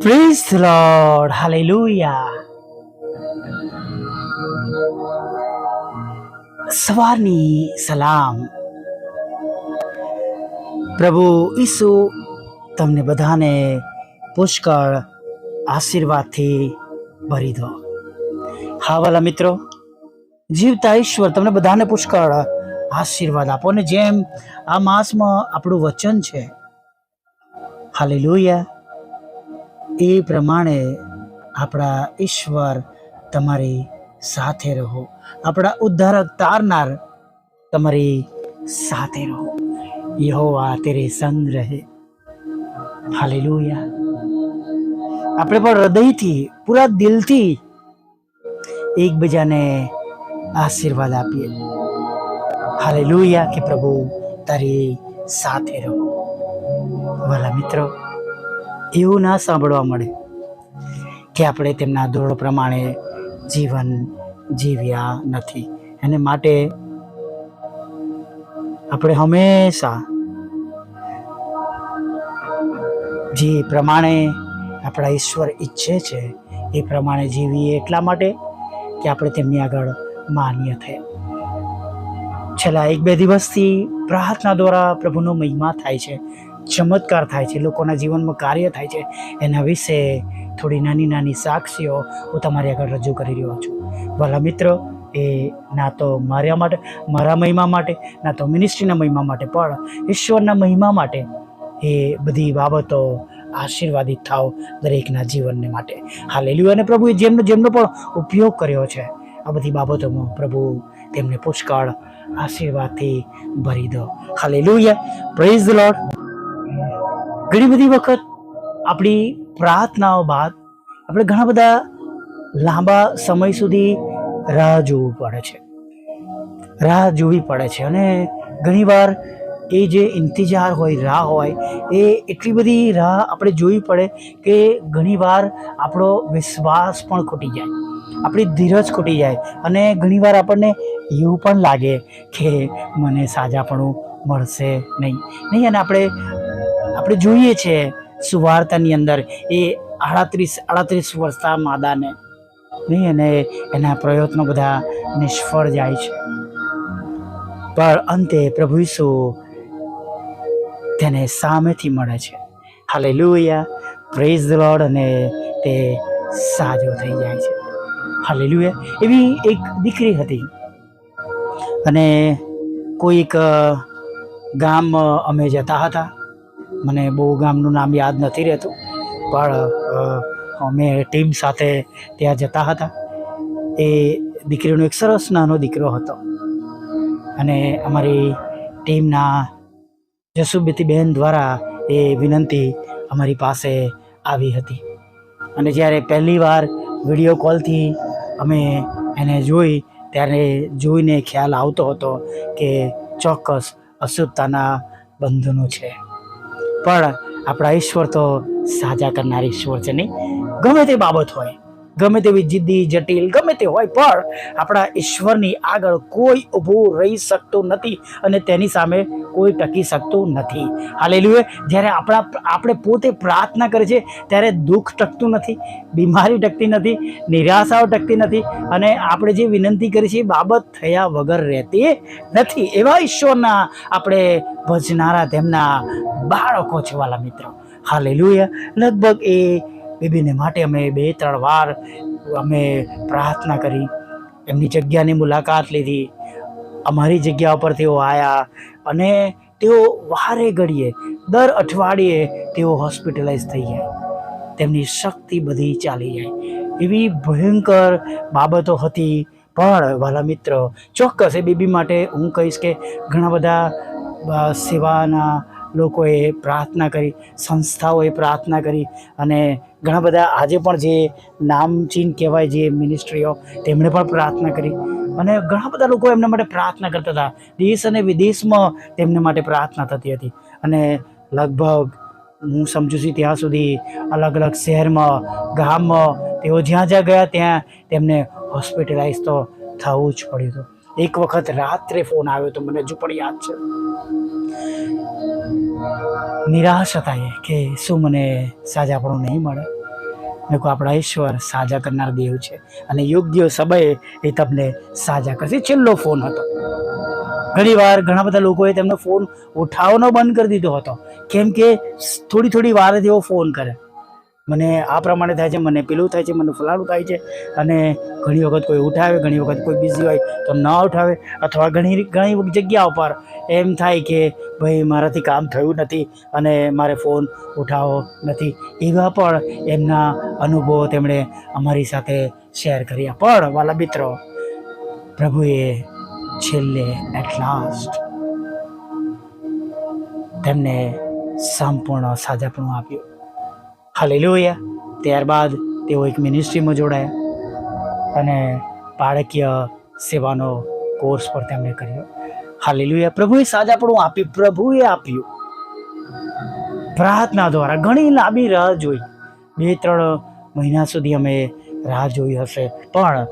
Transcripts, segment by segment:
The Lord. Hallelujah. સવારની સલામ પ્રભુ ઈસુ તમને બધાને પુષ્કળ આશીર્વાદથી ભરી દો હા, વાલા મિત્રો, જીવતા ઈશ્વર તમને બધાને પુષ્કળ આશીર્વાદ આપો ને જેમ આ માસમાં આપણું વચન છે હાલેલુયા એ પ્રમાણે આપણા ઈશ્વર તમારી સાથે રહો. આપણા ઉદ્ધારક તારનાર તમારી સાથે રહો. યહોવા તેરે સંગ રહે. હાલેલુયા. આપણે પણ હૃદયથી, પૂરા દિલથી એકબીજાને આશીર્વાદ આપીએ. હાલેલુયા કે પ્રભુ તારી સાથે રહો. વાલા મિત્રો એવું ના સાંભળવા મળે કે આપણે તેમના ધોરણ પ્રમાણે જીવન જીવ્યા નથી. એને માટે આપણે હંમેશા જે પ્રમાણે આપણા ઈશ્વર ઈચ્છે છે, એ પ્રમાણે જીવીએ એટલા માટે કે આપણે તેમની આગળ માન્ય થાય. છેલ્લા એક બે દિવસથી પ્રાર્થના દ્વારા પ્રભુનો મહિમા થાય છે. ચમત્કાર થાય છે, લોકોના જીવનમાં કાર્ય થાય છે, એના વિશે થોડી નાની નાની સાક્ષીઓ હું તમારી આગળ રજૂ કરી રહ્યો છું. ભલા મિત્રો, એ ના તો મારા માટે, મારા મહિમા માટે, ના તો મિનિસ્ટ્રીના મહિમા માટે, પણ ઈશ્વરના મહિમા માટે એ બધી બાબતો આશીર્વાદિત થાવ દરેકના જીવનને માટે. હાલેલું અને પ્રભુએ જેમનો જેમનો પણ ઉપયોગ કર્યો છે, આ બધી બાબતોમાં પ્રભુ તેમને પુષ્કળ આશીર્વાદથી ભરી દો. હાલેલુયા. પ્રેઝ ધ લોર્ડ ઘણી બધી વખત આપણી પ્રાર્થનાઓ બાદ આપણે ઘણા બધા લાંબા સમય સુધી રાહ જોવું પડે છે. રાહ જોવી પડે છે અને ઘણીવાર એ જે ઇંતજાર હોય, રાહ હોય, એ એટલી બધી રાહ આપણે જોવી પડે કે ઘણીવાર આપણો વિશ્વાસ પણ ખૂટી જાય, આપણી ધીરજ ખૂટી જાય અને ઘણીવાર આપણને એવું પણ લાગે કે મને સાજાપણું મળશે નહીં. નહીં, અને આપણે આપણે જોઈએ છે સુવાર્તાની અંદર એ આડત્રીસ આડત્રીસ વર્ષના માદાને. નહીં, અને એના પ્રયત્નો બધા નિષ્ફળ જાય છે. પણ અંતે પ્રભુ ઈસુ તેને સામેથી મળે છે. હાલે લુયા પ્રેઝ ધ અને તે સાજો થઈ જાય છે. હાલે એવી એક દીકરી હતી. અને કોઈક ગામ અમે જતા હતા. મને બહુ ગામનું નામ યાદ નથી રહેતું, પણ અમે ટીમ સાથે ત્યાં જતા હતા. એ દીકરીનો એક સરસ નાનો દીકરો હતો. અને અમારી ટીમના જસુબેતીબેન દ્વારા એ વિનંતી અમારી પાસે આવી હતી. અને જ્યારે પહેલી વાર વીડિયો કોલથી અમે એને જોઈ, ત્યારે જોઈને ખ્યાલ આવતો હતો કે ચોક્કસ અશુદ્ધતાના બંધનો છે. પણ આપણા ઈશ્વર તો સાજા કરનાર ઈશ્વર છે નહીં. ગમે તે બાબત હોય, ગમે તેવી જિદ્દી, જટિલ, ગમે તે હોય, પણ આપણા ઈશ્વરની આગળ કોઈ ઊભું રહી શકતું નથી અને તેની સામે કોઈ ટકી શકતું નથી. હાલેલુએ જ્યારે આપણા આપણે પોતે પ્રાર્થના કરે છે ત્યારે દુઃખ ટકતું નથી, બીમારી ટકતી નથી, નિરાશાઓ ટકતી નથી અને આપણે જે વિનંતી કરી છે એ બાબત થયા વગર રહેતી નથી. એવા ઈશ્વરના આપણે ભજનારા તેમના બાળકો છે વાલા મિત્રો. હાલેલુયા. લગભગ એ બેબીને માટે અમે બે, ત્રણ વાર અમે પ્રાર્થના કરી. એમની જગ્યાની મુલાકાત લીધી. અમારી જગ્યા ઉપર તેઓ આવ્યા અને તેઓ વારે ઘડીએ, દર અઠવાડિયે તેઓ હોસ્પિટલાઇઝ થઈ જાય તેમની શક્તિ બધી ચાલી જાય. એવી ભયંકર બાબતો હતી. પણ વાલા મિત્ર, ચોક્કસ એ બેબી માટે હું કહીશ કે ઘણા બધા સેવાના લોકોએ પ્રાર્થના કરી, સંસ્થાઓએ પ્રાર્થના કરી અને ઘણા બધા આજે પણ જે નામચીન કહેવાય, જે મિનિસ્ટ્રીઓ તેમણે પણ પ્રાર્થના કરી. અને ઘણા બધા લોકો એમના માટે પ્રાર્થના કરતા હતા. દેશ અને વિદેશમાં તેમને માટે પ્રાર્થના થતી હતી. અને લગભગ હું સમજુ છું ત્યાં સુધી અલગ અલગ શહેરમાં, ગામમાં તેઓ જ્યાં જ્યાં ગયા ત્યાં તેમને હોસ્પિટલાઇઝ તો થવું જ પડ્યું હતું. એક વખત રાત્રે ફોન આવ્યો તો મને હજુ પણ યાદ છે. નિરાશ હતા એ કે શું મને સાજાપણું નહીં મળે? મેં કહું આપણા ઈશ્વર સાજા કરનાર દેવ છે. અને યોગ્ય સમયે એ તમને સાજા કરશે. છેલ્લો ફોન હતો. ઘણી વાર ઘણા બધા લોકોએ તેમનો ફોન ઉઠાવવાનો બંધ કરી દીધો હતો. કેમ કે થોડી થોડી વાર જ એવો ફોન કરે મને આ પ્રમાણે થાય છે, મને પેલું થાય છે, મને ફલાણું થાય છે અને ઘણી વખત કોઈ ઉઠાવે, ઘણી વખત કોઈ બિઝી હોય તો ન ઉઠાવે અથવા ઘણી ઘણી જગ્યાઓ પર એમ થાય કે ભાઈ મારાથી કામ થયું નથી અને મારે ફોન ઉઠાવો નથી. એવા પણ એમના અનુભવો તેમણે અમારી સાથે શેર કર્યા. પણ વાલા મિત્રો, પ્રભુએ છેલ્લે એટ લાસ્ટ તેમને સંપૂર્ણ સાજાપણું આપ્યું. હાલેલુયા. ત્યારબાદ તેઓ એક મિનિસ્ટ્રીમાં જોડાયા અને બાળકીય સેવાનો કોર્સ પર તેમણે કર્યો. હાલેલુયા. પ્રભુએ સાજાપણું આપ્યું પ્રભુએ આપ્યું. પ્રાર્થના દ્વારા ઘણી લાંબી રાહ જોઈ. બે, ત્રણ મહિના સુધી અમે રાહ જોઈ હશે. પણ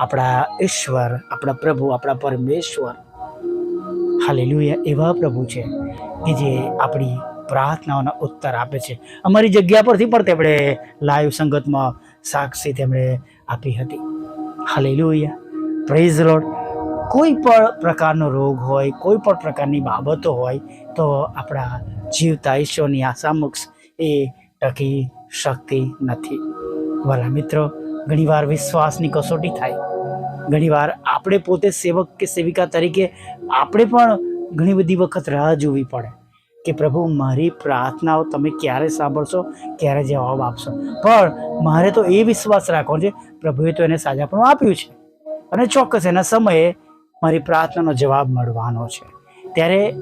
આપણા ઈશ્વર, આપણા પ્રભુ, આપણા પરમેશ્વર. હાલેલુયા. એવા પ્રભુ છે કે જે આપણી પ્રાર્થનાઓના ઉત્તર આપે છે. અમારી જગ્યા પરથી પણ તેમણે લાઈવ સંગતમાં સાક્ષી તેમણે આપી હતી. હાલેલુયા. પ્રેઝ લોડ કોઈ પણ પ્રકારનો રોગ હોય, કોઈ પણ પ્રકારની બાબતો હોય, તો આપણા જીવતા ઈશ્વરની આશા સમક્ષ એ ટકી શકતી નથી. વાલા મિત્રો, ઘણીવાર વિશ્વાસની કસોટી થાય. ઘણીવાર આપણે પોતે સેવક કે સેવિકા તરીકે આપણે પણ ઘણી બધી વખત રાહ જોવી પડે. કે પ્રભુ, મારી પ્રાર્થનાઓ તમે ક્યારે સાંભળશો? ક્યારે જવાબ આપશો? પણ મારે તો એ વિશ્વાસ રાખવો છે, પ્રભુએ તો એને સાજાપણું આપ્યું છે. અને ચોક્કસ એના સમયે મારી પ્રાર્થનાનો જવાબ મળવાનો છે. ત્યારે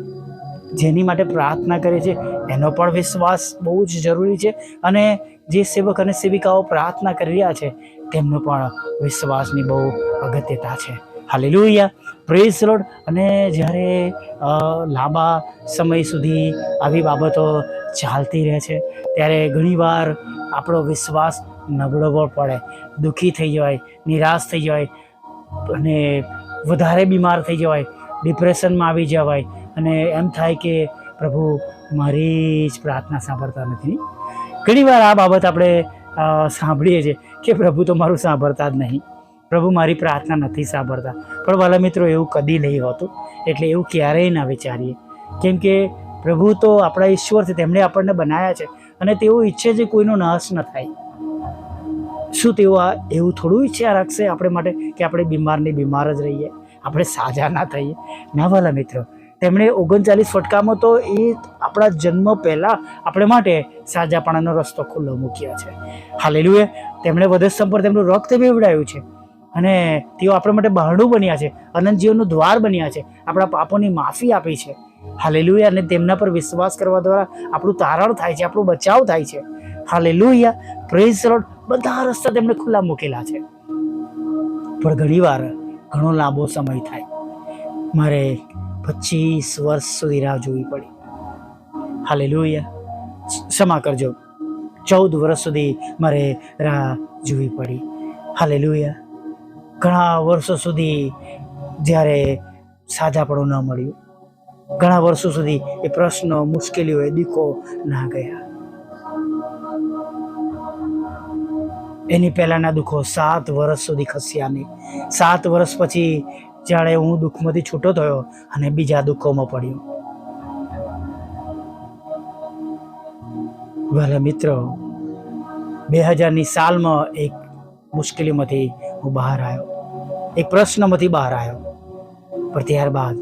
જેની માટે પ્રાર્થના કરે છે, એનો પણ વિશ્વાસ બહુ જ જરૂરી છે. અને જે સેવક અને સેવિકાઓ પ્રાર્થના કરી રહ્યા છે, તેમનો પણ વિશ્વાસની બહુ અગત્યતા છે. હાલેલુયા. પ્રેસ લોડ અને જ્યારે લાંબા સમય સુધી આવી બાબતો ચાલતી રહે છે, ત્યારે ઘણીવાર આપણો વિશ્વાસ નબળો પડે, દુઃખી થઈ જવાય, નિરાશ થઈ જવાય અને વધારે બીમાર થઈ જવાય, ડિપ્રેશનમાં આવી જવાય. અને એમ થાય કે પ્રભુ મારી જ પ્રાર્થના સાંભળતા નથી. ઘણીવાર આ બાબત આપણે સાંભળીએ છીએ કે પ્રભુ તો મારું સાંભળતા જ નહીં. પ્રભુ મારી પ્રાર્થના નથી સાંભળતા. પણ વાલા મિત્રો, એવું કદી નહીં હોતું. એટલે એવું ક્યારેય ના વિચારીએ. કેમ કે પ્રભુ તો આપણા ઈશ્વર છે તેમણે આપણને બનાવ્યા છે અને તેઓ ઈચ્છે છે કોઈનો નાશ ન થાય. શું તેઓ આ એવું થોડું ઈચ્છા રાખશે આપણે માટે કે આપણે બીમારની બીમાર જ રહીએ? આપણે સાજા ના થઈએ? ના વાલા મિત્રો, તેમણે ઓગણચાલીસ ફટકામાં તો એ આપણા જન્મ પહેલાં આપણે માટે સાજાપણાનો રસ્તો ખુલ્લો મૂક્યો છે. હાલેલુએ તેમણે વધસ્તંભ પર તેમનું રક્ત બેવડાયું છે. અને તેઓ આપણા માટે બહારણું બન્યા છે અનંત જીવનનું દ્વાર બન્યા છે. આપણા પાપોની માફી આપી છે. હાલેલુયા. અને તેમના પર વિશ્વાસ કરવા દ્વારા આપણું તારણ થાય છે, આપણો બચાવ થાય છે. હાલેલુયા. પ્રેઝ રોડ બધા રસ્તા તેમણે ખુલ્લા મૂકેલા છે. પણ ઘણીવાર ઘણો લાંબો સમય થાય. મારે પચીસ વર્ષ સુધી રાહ જોવી પડી. હાલેલુયા. ક્ષમા કરજો. ચૌદ વર્ષ સુધી મારે રાહ જોવી પડી. હાલેલુયા. ઘણા વર્ષો સુધી જ્યારે સાજાપણું ન મળ્યું. ઘણા વર્ષો સુધી એ પ્રશ્નો, મુશ્કેલીઓ એ દુઃખો ના ગયા. એની પહેલાંના દુઃખો સાત વર્ષ સુધી ખસ્યા નહીં. સાત વર્ષ પછી જ્યારે હું દુઃખમાંથી છૂટો થયો અને બીજા દુઃખોમાં પડ્યો. વાલા મિત્રો, બે હજારની સાલમાં એક મુશ્કેલીમાંથી હું બહાર આવ્યો. એક પ્રશ્નમાંથી બહાર આવ્યો પણ ત્યારબાદ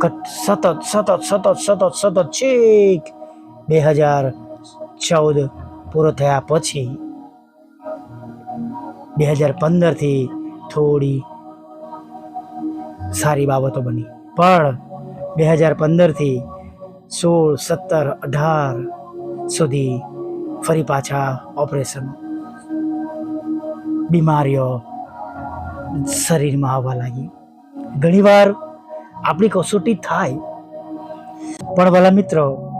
કટ સતત સતત સતત સતત સતત છેક બે હજાર ચૌદ પૂરો થયા પછી બે હજાર પંદરથી થોડી સારી બાબતો બની પણ બે હજાર પંદરથી સોળ સત્તર અઢાર સુધી ફરી પાછા ઓપરેશન બીમારીઓ શરીરમાં આવવા લાગી. ઘણીવાર આપણી કસોટી થાય, પણ વાલા મિત્રો,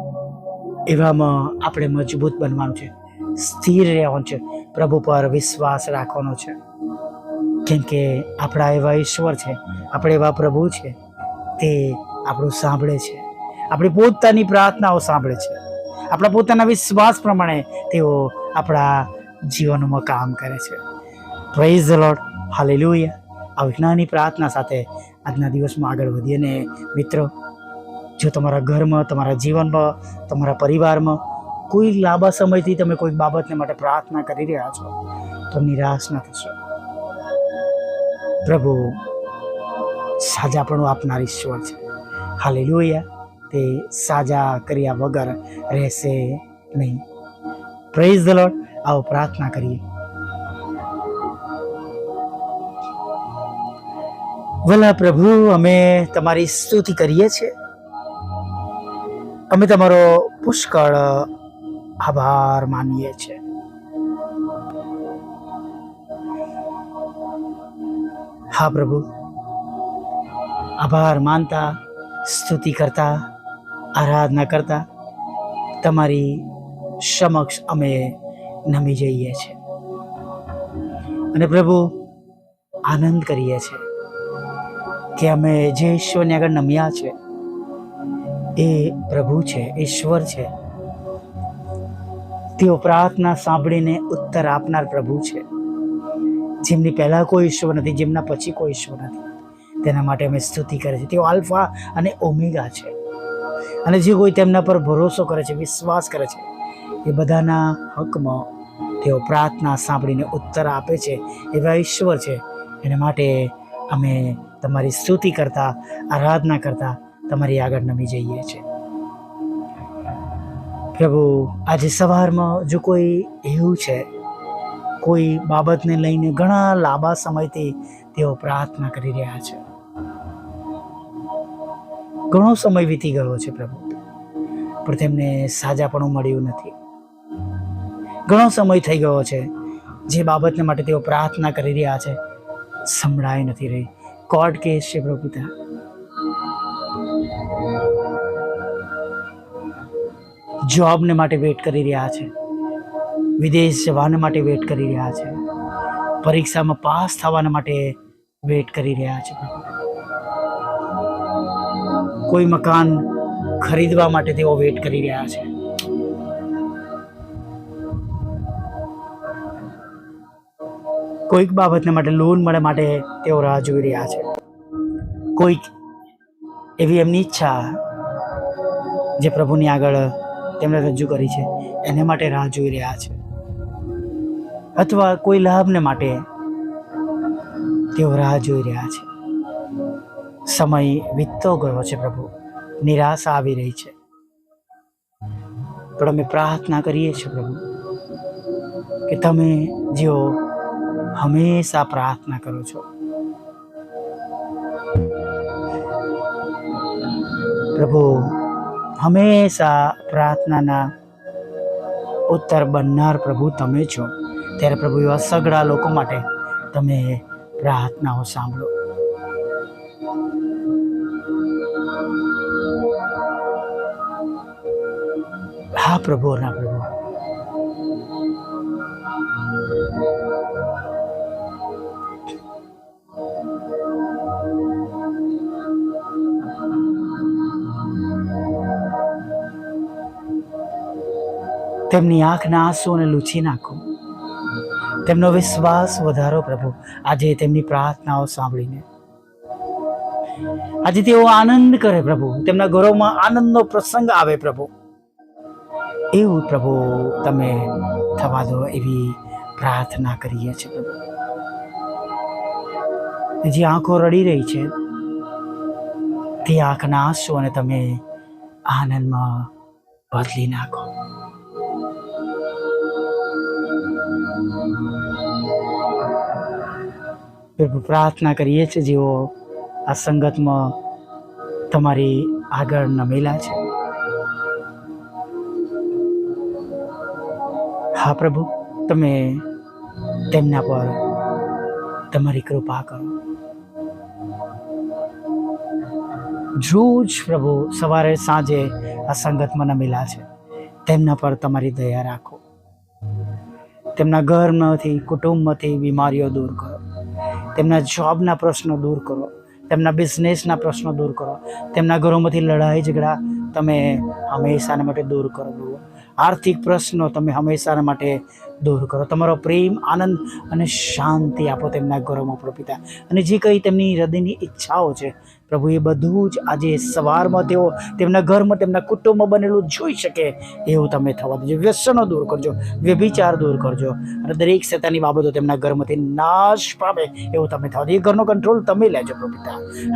એવામાં આપણે મજબૂત બનવાનું છે. સ્થિર રહેવાનું છે. પ્રભુ પર વિશ્વાસ રાખવાનો છે. કેમ કે આપણા એવા ઈશ્વર છે, આપણે એવા પ્રભુ છે, તે આપણું સાંભળે છે. આપણી પોતાની પ્રાર્થનાઓ સાંભળે છે. આપણા પોતાના વિશ્વાસ પ્રમાણે તેઓ આપણા જીવનમાં કામ કરે છે. Praise the hallelujah. આ વિજ્ઞાની પ્રાર્થના સાથે આજના દિવસમાં આગળ વધીએ અને મિત્રો, જો તમારા ઘરમાં, તમારા જીવનમાં, તમારા પરિવારમાં કોઈ લાંબા સમયથી તમે કોઈ બાબતને માટે પ્રાર્થના કરી રહ્યા છો, તો નિરાશ ન થશો. પ્રભુ સાજાપણું આપનાર ઈશ્વર છે. હાલેલુયા. તે સાજા કર્યા વગર રહેશે નહીં. પ્રેઝ ધ લોર્ડ આવો પ્રાર્થના કરીએ. ભલા પ્રભુ, અમે તમારી સ્તુતિ કરીએ છીએ. અમે તમારો પુષ્કળ આભાર માનીએ છીએ. હા પ્રભુ, આભાર માનતા, સ્તુતિ કરતા, આરાધના કરતા, તમારી સમક્ષ અમે નમી જઈએ છીએ. અને પ્રભુ, આનંદ કરીએ છીએ. કે અમે જે ઈશ્વરની આગળ નમ્યા છે, એ પ્રભુ છે, ઈશ્વર છે. તેઓ પ્રાર્થના સાંભળીને ઉત્તર આપનાર પ્રભુ છે. જેમની પહેલાં કોઈ ઈશ્વર નથી, જેમના પછી કોઈ ઈશ્વર નથી. તેના માટે અમે સ્તુતિ કરે છે. તેઓ આલ્ફા અને ઓમેગા છે. અને જે કોઈ તેમના પર ભરોસો કરે છે, વિશ્વાસ કરે છે, એ બધાના હકમાં તેઓ પ્રાર્થના સાંભળીને ઉત્તર આપે છે, એવા ઈશ્વર છે. એના માટે અમે તમારી સ્તુતિ કરતા, આરાધના કરતા તમારી આગળ નમી જઈએ છીએ. પ્રભુ, આજે સવારમાં જો કોઈ એવું છે, કોઈ બાબતને લઈને ઘણા લાંબા સમયથી તેઓ પ્રાર્થના કરી રહ્યા છે. ઘણો સમય વીતી ગયો છે પ્રભુ, પણ તેમને સાજાપણું મળ્યું નથી. ઘણો સમય થઈ ગયો છે, જે બાબતને માટે તેઓ પ્રાર્થના કરી રહ્યા છે સંભળાઈ નથી રહી. કોર્ટ કેસ છે પ્રભુ ત્યાં. જોબને માટે વેટ કરી રહ્યા છે. વિદેશ જવાને માટે વેટ કરી રહ્યા છે. પરીક્ષામાં પાસ થવાના માટે વેટ કરી રહ્યા છે કોઈ મકાન ખરીદવા માટે તેઓ વેટ કરી રહ્યા છે. કોઈક બાબતને માટે લોન મળે માટે તેઓ રાહ જોઈ રહ્યા છે. કોઈક એવી એમની ઈચ્છા જે પ્રભુની આગળ તેમણે રજૂ કરી છે, એને માટે રાહ જોઈ રહ્યા છે. અથવા કોઈ લાભને માટે તેઓ રાહ જોઈ રહ્યા છે. સમય વીતતો ગયો છે પ્રભુ, નિરાશા આવી રહી છે. પણ અમે પ્રાર્થના કરીએ છીએ પ્રભુ, કે તમે જેઓ હંમેશા પ્રાર્થના કરું છું. પ્રભુ, હંમેશા પ્રાર્થનાના ઉત્તર બનનાર પ્રભુ તમે છો. ત્યારે પ્રભુ, એવા સગડા લોકો માટે તમે પ્રાર્થનાઓ સાંભળો. હા પ્રભુ ના પ્રભુ. તેમની આંખના આંસુઓને લૂછી નાખો. તેમનો વિશ્વાસ વધારો પ્રભુ. આજે તેમની પ્રાર્થનાઓ સાંભળીને. આજે તેઓ આનંદ કરે પ્રભુ. તેમના ગૌરવમાં આનંદનો પ્રસંગ આવે પ્રભુ. એવું પ્રભુ તમે થવા દો એવી પ્રાર્થના કરીએ છીએ પ્રભુ. જે આંખો રડી રહી છે, તે આંખના આંસુઓને તમે આનંદમાં બદલી નાખો. પ્રાર્થના કરીએ છીએ જેઓ આ સંગતમાં તમારી આગળ નમેલા છે. હા પ્રભુ, તમે તેમના પર તમારી કૃપા કરો. રોજ પ્રભુ સવારે સાંજે આ સંગતમાં નમેલા છે. તેમના પર તમારી દયા રાખો. તેમના ઘરમાંથી, કુટુંબમાંથી બીમારીઓ દૂર કરો. તેમના જોબના પ્રશ્નો દૂર કરો, તેમના બિઝનેસના પ્રશ્નો દૂર કરો, તેમના ઘરોમાંથી લડાઈ ઝઘડા તમે હંમેશાને માટે દૂર કરો પ્રભુ આર્થિક પ્રશ્નો તમે હંમેશા માટે દૂર કરો. તમારો પ્રેમ, આનંદ અને શાંતિ આપો તેમના ઘરોમાં પ્રભુ પિતા. અને જે કંઈ તેમની હૃદયની ઈચ્છાઓ છે પ્રભુ એ બધું જ આજે સવારમાં તેઓ તેમના ઘરમાં, તેમના કુટુંબમાં બનેલું જોઈ શકે. એવું તમે થવા દેજો. વ્યસનો દૂર કરજો. વ્યભિચાર દૂર કરજો. અને દરેક સત્તાની બાબતો તેમના ઘરમાંથી નાશ પામે. એવું તમે થવા દો એ ઘરનો કંટ્રોલ તમે લેજો પ્રભુ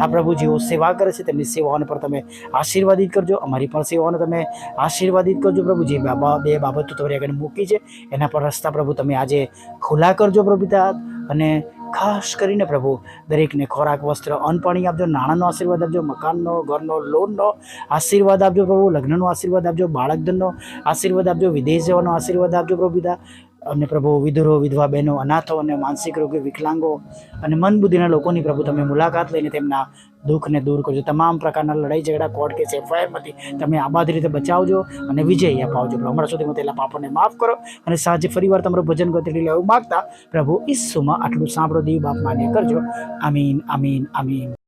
આ પ્રભુ જેઓ સેવા કરે છે, તેમની સેવાઓને પર તમે આશીર્વાદિત કરજો. અમારી પણ સેવાઓને તમે આશીર્વાદિત કરજો પ્રભુ. જે બાબા, બે બાબતો તમારી આગળ મૂકી છે, એના પર રસ્તા પ્રભુ તમે આજે ખુલ્લા કરજો પ્રભુ પિતા. અને ખાસ કરીને પ્રભુ, દરેકને ખોરાક, વસ્ત્ર, અન્ન, પાણી આપજો, નાણાંનો આશીર્વાદ આપજો, મકાનનો, ઘરનો, લોનનો આશીર્વાદ આપજો પ્રભુ, લગ્નનો આશીર્વાદ આપજો, બાળકધનનો આશીર્વાદ આપજો, વિદેશ જવાનો આશીર્વાદ આપજો પ્રભુ પિતા. અને પ્રભુ, વિધુરો, વિધવા બહેનો, અનાથો અને માનસિક રોગી, વિકલાંગો અને મન બુદ્ધિના લોકોની પ્રભુ, તમે મુલાકાત લઈને તેમના દુઃખને દૂર કરજો. તમામ પ્રકારના લડાઈ ઝઘડા કોર્ટ કેસ એફઆઈઆરમાંથી તમે આબાદ રીતે બચાવજો અને વિજય અપાવજો હમણાં સુધીમાં તેલા પાપોને માફ કરો અને સાંજે ફરીવાર તમારું ભજન ગતિથી લેવું માગતા પ્રભુ ઈસુમાં આટલું સાંભળો, દેવ બાપ માન્ય કરજો. આમીન આમીન આમીન.